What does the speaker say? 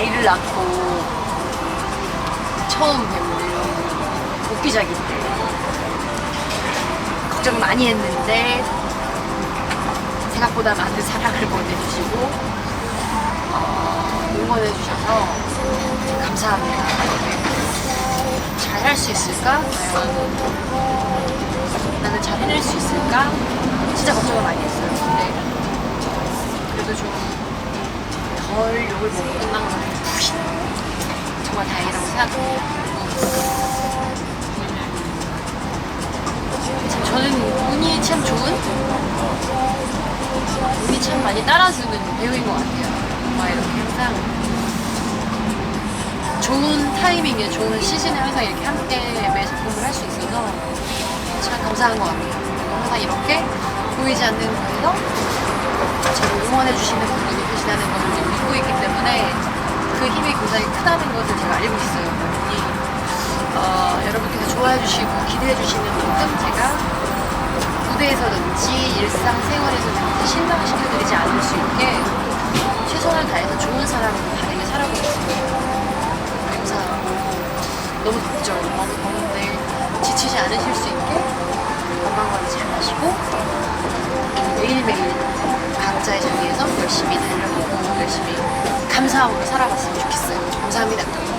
아이를 낳고 처음 뵙는 복귀작인데 걱정 많이 했는데 생각보다 많은 사랑을 보내주시고 어, 응원해 주셔서 감사합니다. 잘할 수 있을까? 과연 나는 잘 해낼 수 있을까? 진짜 걱정을 많이 했어요. 근데 그래도 좀 덜 욕을 먹고 끝난 건 정말 다 참 저는 운이 참 좋은 운이 참 많이 따라주는 배우인 것 같아요. 막 이렇게 항상 좋은 타이밍에 좋은 시즌에 항상 이렇게 함께 매 작품을 할 수 있어서 참 감사한 것 같아요. 항상 이렇게 보이지 않는 곳에서 저를 응원해주시는 그 힘이 굉장히 크다는 것을 제가 알고 있어요. 그러니 어, 여러분께서 좋아해 주시고 기대해 주시는 만큼 제가 무대에서든지 일상생활에서든지 실망시켜드리지 않을 수 있게 최선을 다해서 좋은 사람으로 다르게 살아보겠습니다. 감사하고 너무 덥죠. 너무 더운데 지치지 않으실 수 있게 건강 관리 잘 하시고 매일매일 각자의 자리에서 열심히 달려보고 열심히 감사함으로 살아갔으면 좋겠어요. 감사합니다.